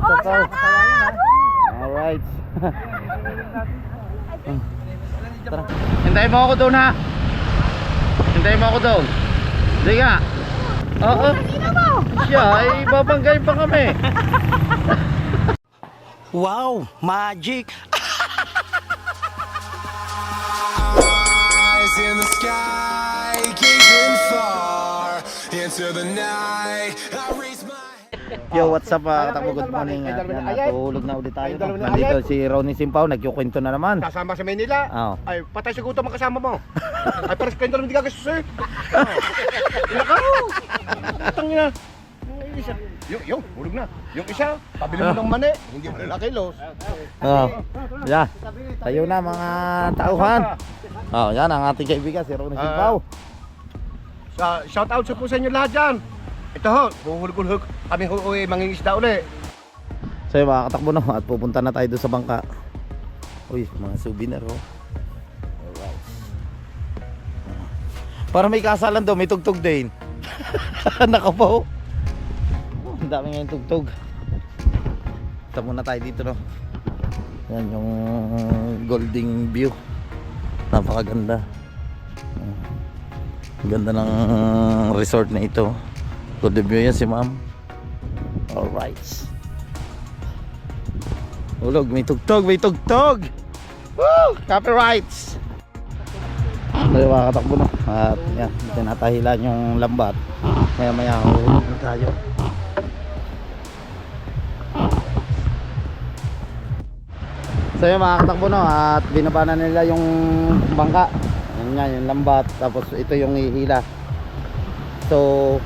sapaw. Alright. Tara. Hintayin mo ako doon ha. Hintayin mo ako doon. Sige nga. Oo. Siya ay babanggay pa kami. Wow, magic! eyes in the sky, gazing far into the night. I raise my Yo, what's up mga katakbo? Good morning. At yan, natulog na ulit tayo. no? Nandito si Ronnie Simpaw, nagkukwento na naman. Kasama sa Manila. Oo. Ay, patay sa gutom ang kasama mo. Ay, pares kayo dalawa hindi gagastos eh. Tang niya. Yung, yung, hulog na. Yung isa, pabili mo ng mani. Hindi mo na kilos. Oh. Yeah. Tayo na mga tauhan. Oh, yan ang ating kaibigan si Ronnie Simpaw. Sa, shout out sa po sa inyo lahat dyan. Ito ho, huhulog-hulog. Kami ho, uwi, mangingisda uli. So yun mga katakbo no, at pupunta na tayo doon sa bangka. Uy, mga souvenir oh. Para may kasalan daw, may tugtog din. Nako po. Oh, ang dami ngayon tugtog. Ito muna tayo dito no. Yan yung golden view. Napakaganda. Ganda ng resort na ito. Golden view yan si ma'am. Alright. Ulog, may tugtog, may tugtog! Woo! Copyrights! Tayo mga katakbo na. At yan, tinatahilan yung lambat. Maya maya, uhulog na tayo. So yun mga katakbo no, at binaba na nila yung bangka. Yan nga, yung lambat. Tapos ito yung ihila. So,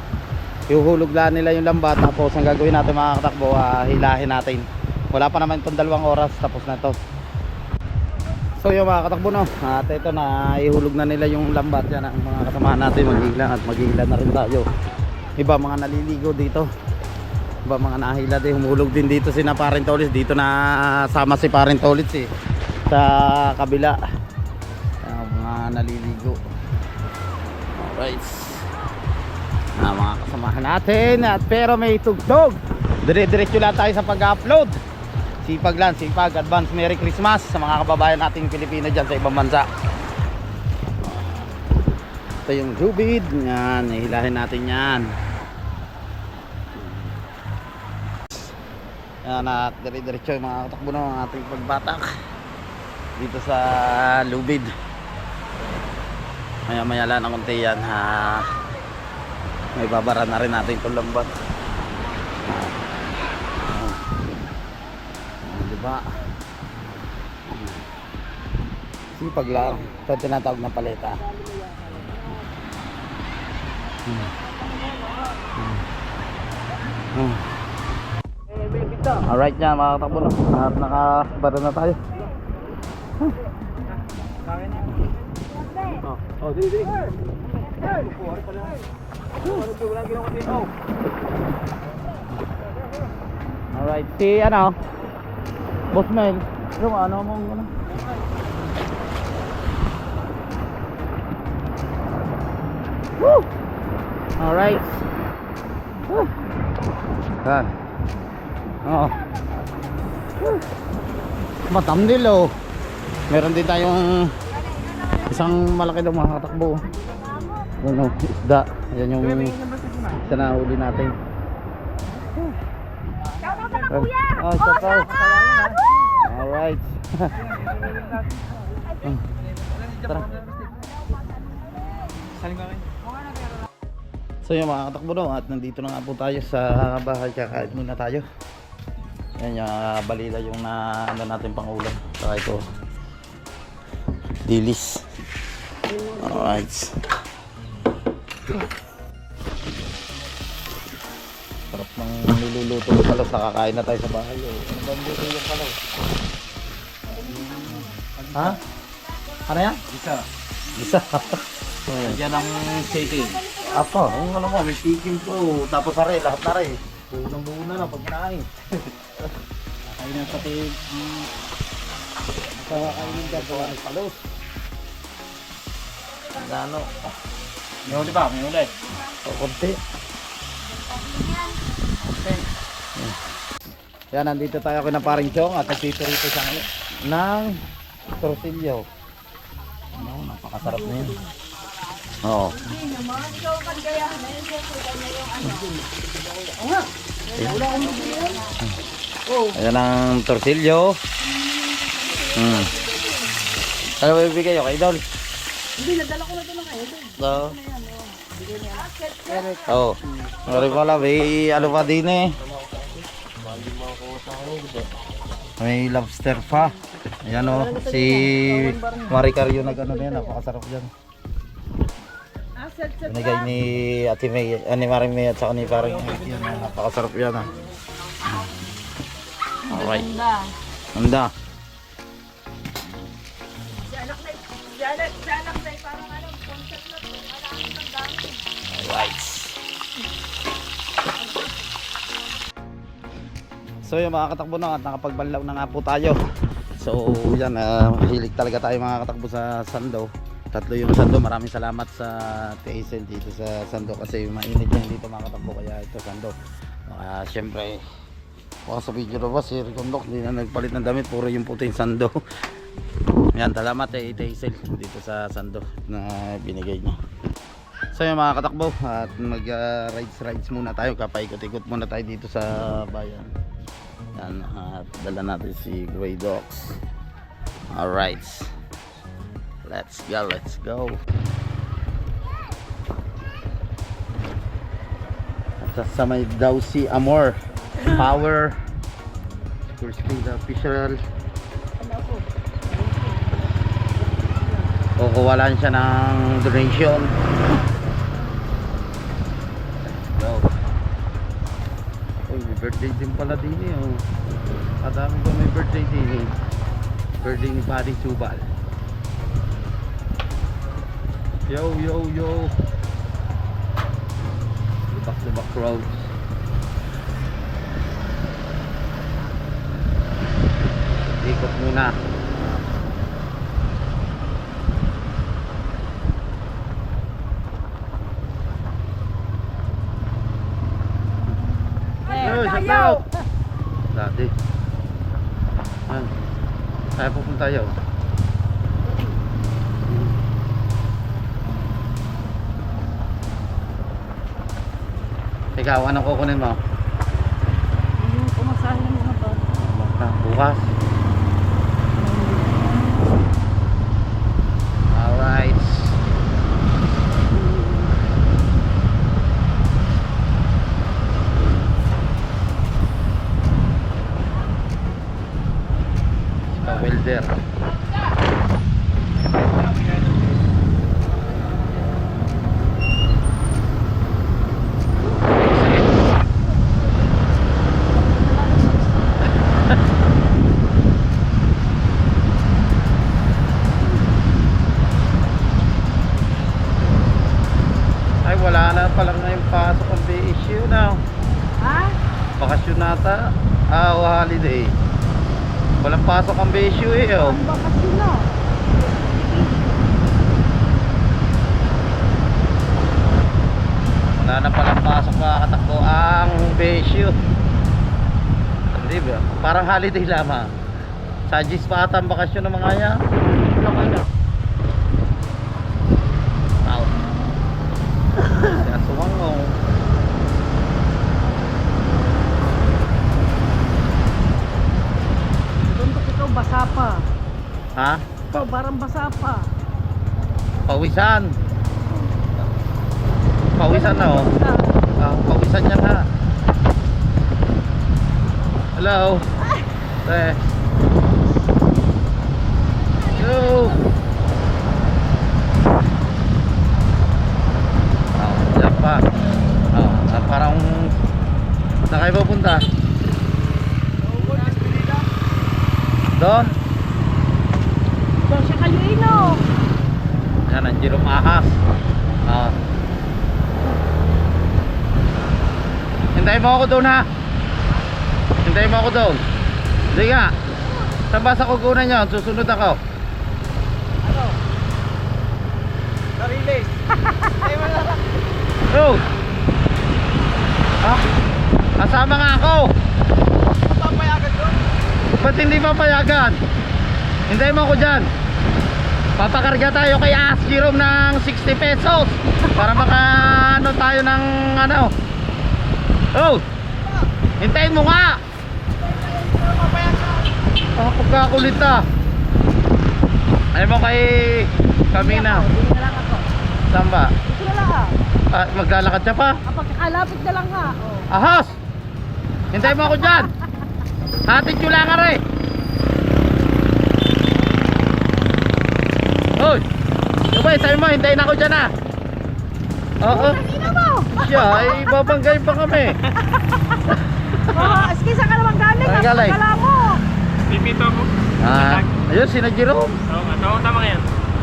ihuhulog nila yung lambat. Tapos ang gagawin natin mga katakbo, ah, hilahin natin. Wala pa naman itong dalawang oras. Tapos na to. So yung mga katakbo no, at ito na ihulog na nila yung lambat yan ang mga kasamahan natin maghihila at maghihila na rin tayo. Iba mga naliligo dito. Iba mga nahila din, humulog din dito si na Parentolis. Dito na sama si Parentolis eh. Sa kabila. Ayan, mga naliligo. Alright. Na mga kasamahan natin at pero may tugtog. Dire-diretso lang tayo sa pag-upload. Sipag lang, sipag. Advance Merry Christmas sa mga kababayan nating Pilipino dyan sa ibang bansa. Ito yung lubid. Yan, ihilahin natin yan. Yan, at dire-diretso yung mga katakbo ng ating pagbatak. Dito sa lubid. Maya maya lang ng konti yan. Ha. May babara na rin natin itong lambat. Ah, di ba? Sipag lang. Ito tinatawag na paleta. Hmm. Hmm. Hmm. Alright yan mga katakbo na. At nakabara na tayo. Oh, di, di. Alright, si ano? Boss Mel. Yung ano mong ano? Woo! Alright. Woo! Yan. Oo. Woo! Matamdil oh. Meron din tayong isang malaki daw mga katakbo. Ano, isda. Yan yung isa na huli natin. Oh, shout out. Alright. Hmm. Tara. So yung mga katakbo no, at nandito na nga po tayo sa bahay kakain muna tayo. Yan yung ah, balila yung na ano natin pang ulam. Saka ito. Dilis. Alright. Niluluto ng palaw. Nakakain na tayo sa bahay. Oh. Ano ba ang luto yung palaw? Ha? Ano yan? Isa. Isa. oh. Yan ang city. Apo, yung ano mo, may chicken po. Tapos are, lahat na rin. Unang buo na lang pag kinain. Kain ng pati sa kainin dyan gawa ng palos. Ano? May huli ba? May huli. O, konti. Yan, nandito tayo kay na paring Chong at nagtito rito siya ngayon ng torsilyo. Ano, napakasarap na yun. Oo. Ayan ang torsilyo. Hmm. Ano ba ibigay ko kay Idol? Hindi, nadala ko na ito ng Idol. Oo. Oo. Sorry pala, may ano pa din eh. May lobster pa. Ayan o, si Maricario ano na yan, napakasarap dyan. Binigay ni Ate May, ah, ni Maring May at saka ni Paring May. Yan, napakasarap yan ah. Alright. Handa. Alright. So yung mga katakbo na at nakapagbanlaw na nga po tayo. So yan, ah, mahilig talaga tayo mga katakbo sa Sando. Tatlo yung Sando. Maraming salamat sa Teisel dito sa Sando kasi mainit yan dito mga katakbo kaya ito Sando. Uh, Siyempre, baka sa video na ba si Ricondok hindi na nagpalit ng damit puro yung puting Sando. yan, salamat eh Teisel dito sa Sando na binigay niya. So yung mga katakbo at mag ah, rides rides muna tayo kapaikot-ikot muna tayo dito sa bayan. Yan at dala natin si Grey Dogs. Alright. Let's go, let's go. At sa may daw si Amor Power First Speed Official Kukuwalan siya ng donation birthday din pala din eh. Oh. Kadami ko may birthday din eh. Birthday ni Buddy Subal. Yo, yo, yo. Back to back roads. Ikot muna. Out! Dati. Yan. Kaya pupunta tayo. Ikaw, anong kukunin mo? Yung pumasahe ng mga bata. Bukas. Alright. Sa welder. Ay, wala na palang ngayong pasok ang BSU na. Ha? Bakasyon nata. Ah, o holiday. Walang pasok ang BSU eh, oh. Ang bakasyon na. Wala na palang pasok mga katakbo ang BSU. Hindi ba? Parang holiday lamang. Sajis pa ata ang bakasyon ng mga yan. Wow. Kaya sumango. Doon ko ikaw basa pa. Ha? Ikaw parang basa pa. Pawisan. Pawisan na oh. Ah, pawisan yan ha. Hello. Eh. Yo. Oh, yan pa. Oh, ah, parang saan kayo pupunta? Doon? Doon siya kayo ino. Yan, ang Jerome Ahas. Ah. Hintayin mo ako doon ha. Hintayin mo ako doon. Hindi nga. Saan ba sa kukunan nyo? Susunod ako. Ano? Narilis. Oh! Ha? Kasama nga ako! Ba't hindi papayagan? Hintayin mo ako dyan. Papakarga tayo kay Ask Jerome ng 60 pesos para maka ano tayo ng ano. Oh! Hintayin mo nga! Ah, pagkakulit ah. Ayaw mo kay kami na. Saan ba? Ito na lang ah. Ah, maglalakad ka pa? Ah, pagkakalapit na lang nga. Oh. Ahas! Hintayin mo ako dyan! Hatid ko lang rin! Hoy! Sabay, sabi mo, hintayin ako dyan ah! Oo, Kanina mo! siya, ay babanggay pa kami. Oh, aski saan ka naman galing? Nasa galing? Kala mo. Pipito ako. Ah, ayun, sina Jerome. Oo nga, tama, tama nga yan.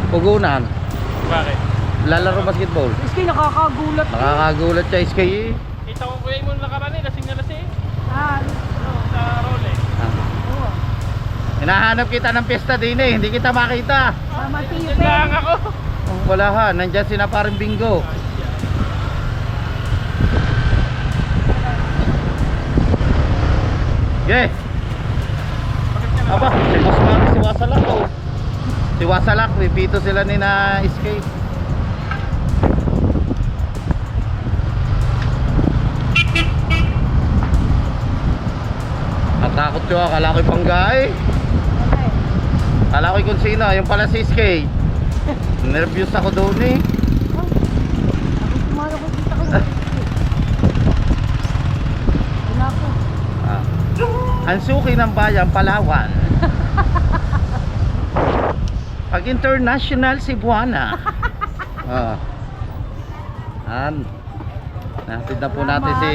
Pugunan. Bakit? Lalaro basketball. Aski nakakagulat. Nakakagulat siya, Iskay eh. Kita ko kuya mo nakaraan eh, lasing na lasing. Ah, Ano, sa Rolex. Ah. oo. Hinahanap kita ng piyesta din eh, hindi kita makita. Sama tiyo, Yan lang ako. Oh, wala ha, nandyan sina paring bingo. Yes. Aba, si Boss Mami, si Wasalak oh. Si Wasalak, pipito sila ni na escape. Natakot ko, akala ko'y panggay. Okay. Akala ko'y kung sino, yung pala si SK. Nervous ako doon eh. Ako kumano ko kita ko. Wala po. Ah. Ang suki ng bayan, Palawan. Pag international, Cebuana. Ah. An. Natin na po natin si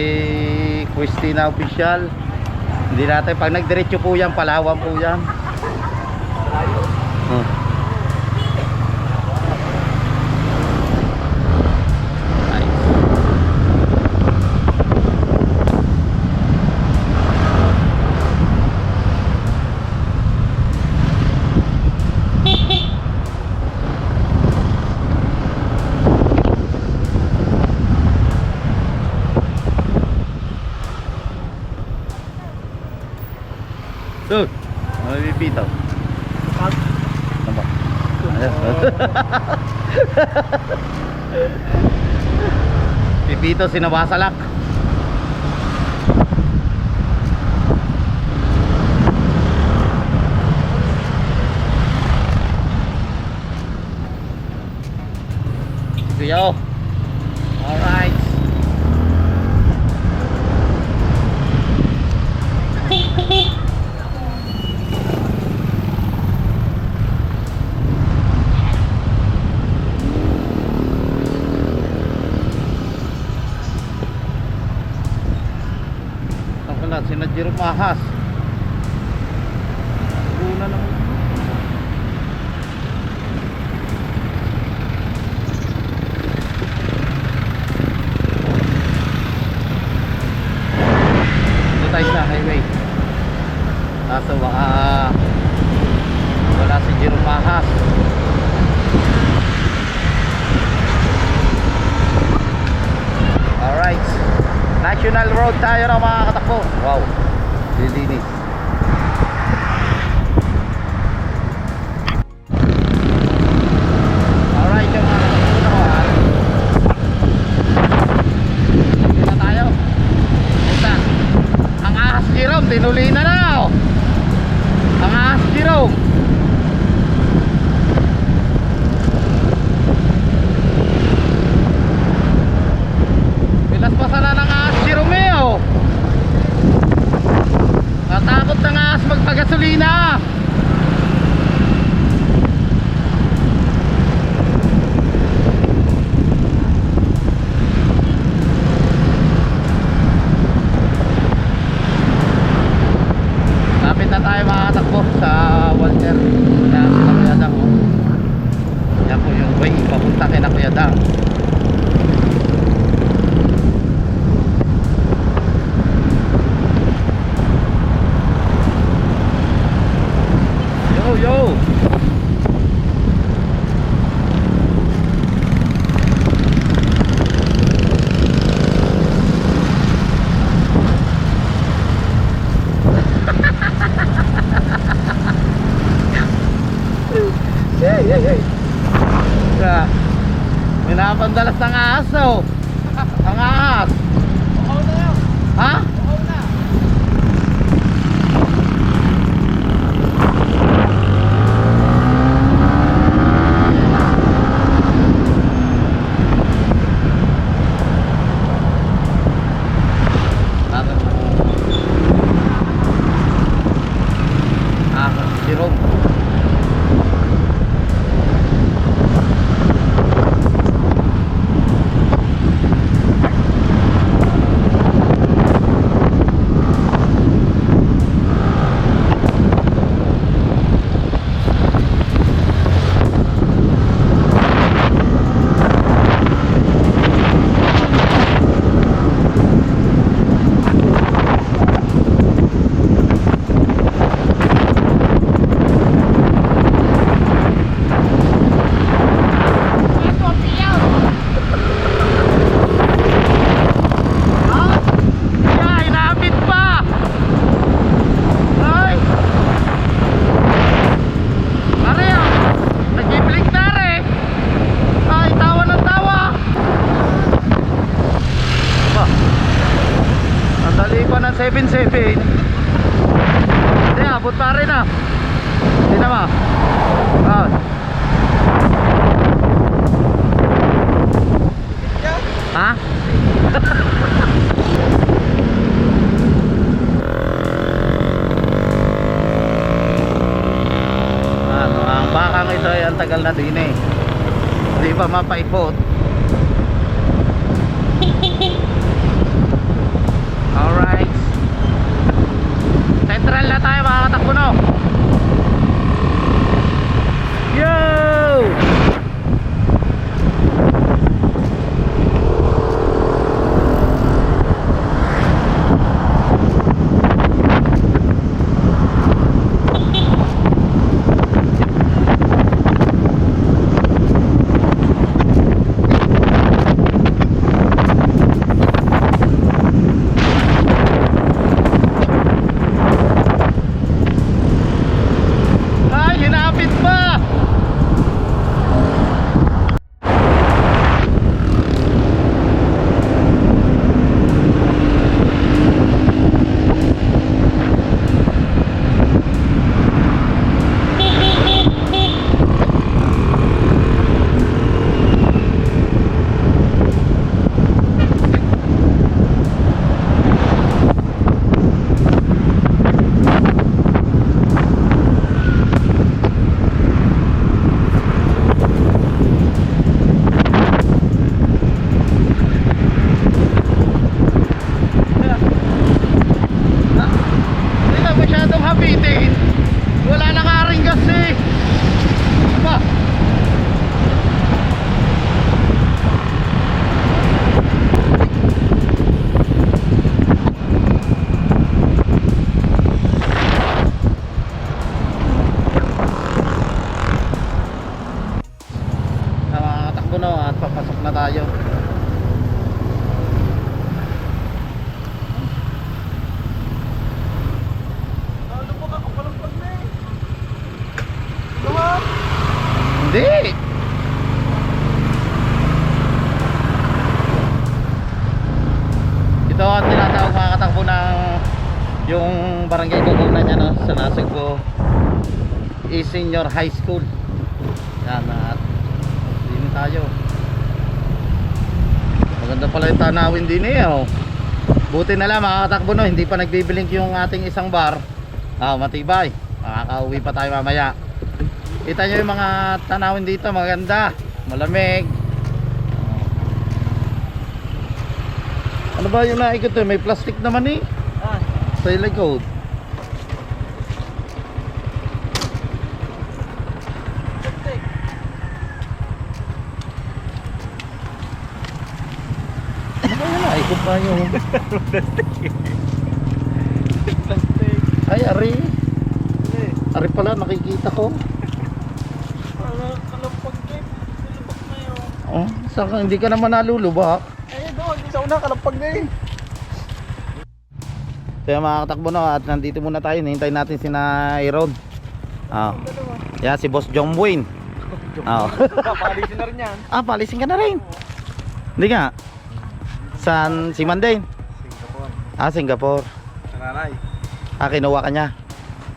Christina Official. Hindi natin, pag nagdiretso po yan, Palawan po yan. Ah. Nice. Dude, may pipito. Ano ba? Pipito sinawasalak. Kuya, Ahas. Jerome, ng 7-7 Hindi, abot pa rin ah Hindi na ba? Ah. Ha? Ano, ang bakang ito ay ang tagal na din eh. Hindi pa mapaipot. Hindi. Ito ang tinatawag mga katakbo ng yung barangay Kukunan niya no, sa Nasugbo is senior high school. Yan at din tayo. Maganda pala yung tanawin din eh oh. Buti na lang mga katakbo no, hindi pa nagbibilink yung ating isang bar. Ah, matibay. Makakauwi pa tayo mamaya. Kita nyo yung mga tanawin dito, maganda, malamig. Ano ba yung naikot eh? May plastic naman eh. Sa likod. Ano ba yun? Naikot pa yung... Ay, ari. Ari pala, nakikita ko. Kalampag din. Silabak na yun. Oh, saan ka? Hindi ka naman nalulubak. Eh, doon. Sa una, kalampag na eh. Kaya mga katakbo na at nandito muna tayo. Hintay natin si na Aaron. Ah. Yeah, si Boss John Wayne. Ah. Papalisin na rin yan. ah, palisin ka na rin. Hindi nga. San si Manday? Singapore. Ah, Singapore. Sa nanay. Ah, kinuha ka niya.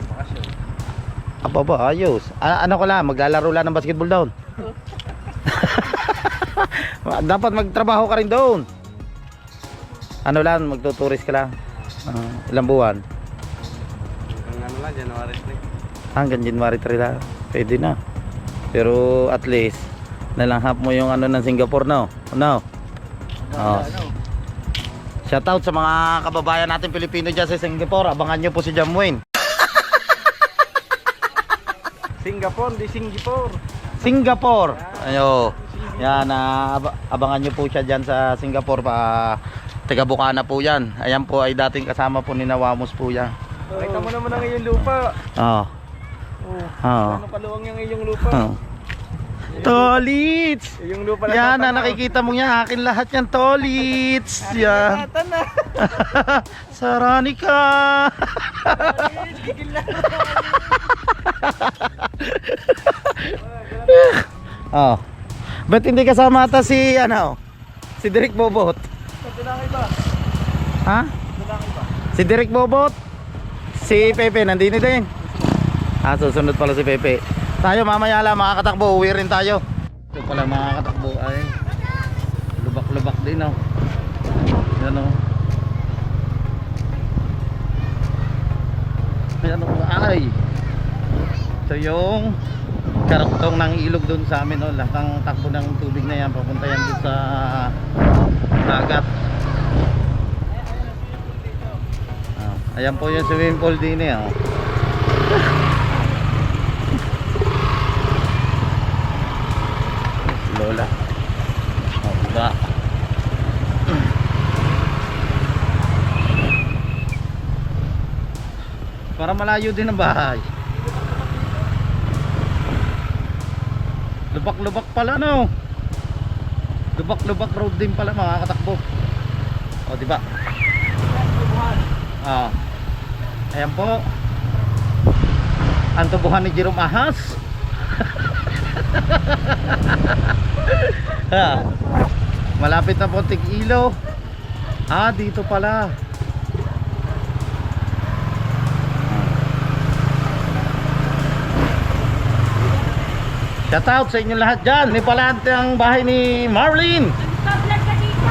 Bakasyon. Aba ba, ayos. A- ano ko lang, maglalaro lang ng basketball doon. Dapat magtrabaho ka rin doon. Ano lang, magtuturist ka lang. Ah, ilang buwan? Hanggang ano lang, January 3. Hanggang January 3 lang. Pwede na. Pero at least, nalanghap mo yung ano ng Singapore, no? No? Oh. Shout out sa mga kababayan natin Pilipino dyan sa Singapore. Abangan nyo po si Jamwin. Singapore, di Singapore. Singapore. Ayo. Yan, ah, ab- abangan nyo po siya dyan sa Singapore pa. Taga Bukana po yan. Ayan po ay dating kasama po ni Nawamos po yan. Nakita mo naman ang iyong lupa. Oo. Oh. Oo. Ano kaluwang yung iyong lupa? Oh. Tolits! Yung lupa lang Yan na tatanaw. nakikita mo yan. Akin lahat yan, Tolits! Yan. Na. Saranika! oh. Ba't hindi kasama ata si ano? Si Derek Bobot? Ha? Si Derek Bobot? Si Pepe nandini din. Ah, susunod pala si Pepe. Tayo mamaya lang mga katakbo, uwi rin tayo. Ito pala mga katakbo ay lubak-lubak din oh. Yan oh. Yan oh, ay. Ito yung karaktong ng ilog doon sa amin oh. Lahat ng takbo ng tubig na yan papunta yan doon sa dagat. Ah, ayan po yung swimming pool din eh. Oh. Lola. Oh, diba? Para malayo din ang bahay. Lubak-lubak pala no. Lubak-lubak road din pala mga katakbo. O, di ba? Ah. Ayan po. Ang tubuhan ni Jerome Ahas. ha. Malapit na po Tig-Ilo. Ah, dito pala. Shout out sa inyo lahat dyan. May palante ang bahay ni Marlene. Tablet ka dito!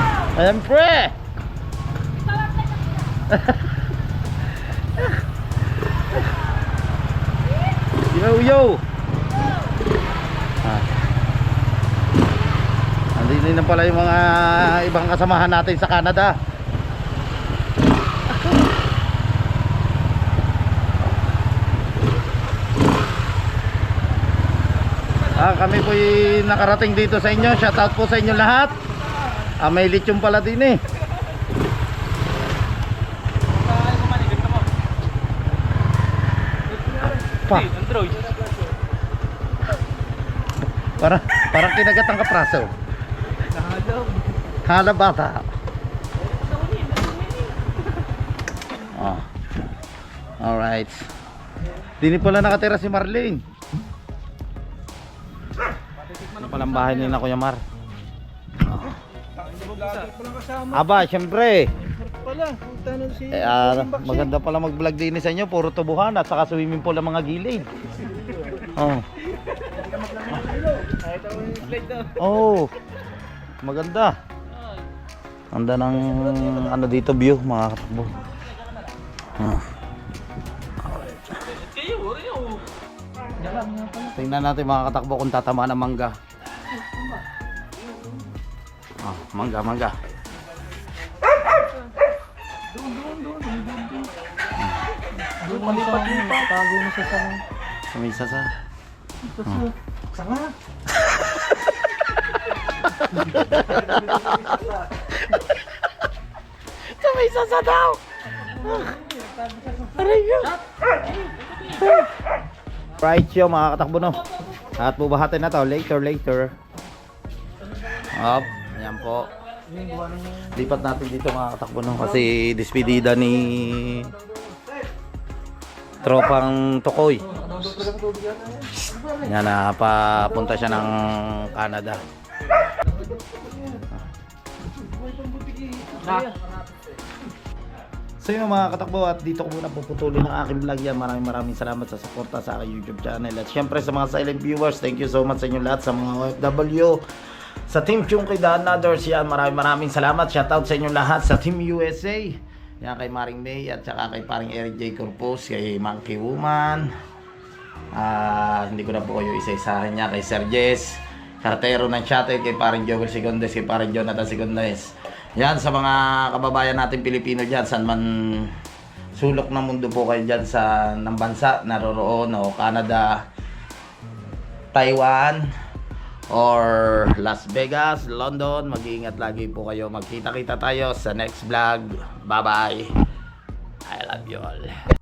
Yo yo. Ah. Andito na pala yung mga ibang kasamahan natin sa Canada. Ah, kami po nakarating dito sa inyo. Shout out po sa inyo lahat. Ah, may lechon pala din eh. Pa. Android. Parang kinagat ang kapraso. Hala bata. Oh. Alright. Dini pala nakatira si Marlene. Ano palang bahay ni na Kuya Mar? Aba, syempre. Pala, si... Eh, ah, maganda pala mag-vlog din sa inyo. Puro tubuhan at saka swimming pool ang mga gilid. Oh. Oh. Maganda. Ganda ng ano dito view mga katakbo. Ah. Tingnan natin mga katakbo kung tatama ng mangga. Mangga, mangga. Doon malipat-lipat. Tago mo sa sana. May isa sa. Sanga. May isa sa daw. Aray ko. Right show mga katakbo no. At bubahatin na to later later. Up, ayan po. Lipat natin dito mga katakbo no kasi despedida ni tropang Tokoy. Yan na papunta siya ng Canada. So yun mga katakbo at dito ko muna puputulin ang aking vlog yan. Maraming maraming salamat sa suporta sa aking YouTube channel. At syempre sa mga silent viewers, thank you so much sa inyo lahat sa mga OFW. Sa Team Chunky The Another yan, maraming maraming salamat. Shoutout sa inyo lahat sa Team USA. Yan kay Maring May at saka kay paring Eric J. Corpus, kay Monkey Woman. Ah, hindi ko na po kayo isa-isahin niya kay Sir Jess. Kartero ng Chatted kay paring Joel Secondes, kay paring Jonathan Secondes. Yan sa mga kababayan natin Pilipino diyan saan man sulok ng mundo po kayo diyan sa ng bansa naroroon o Canada, Taiwan or Las Vegas, London. Mag-iingat lagi po kayo. Magkita-kita tayo sa next vlog. Bye-bye. I love you all.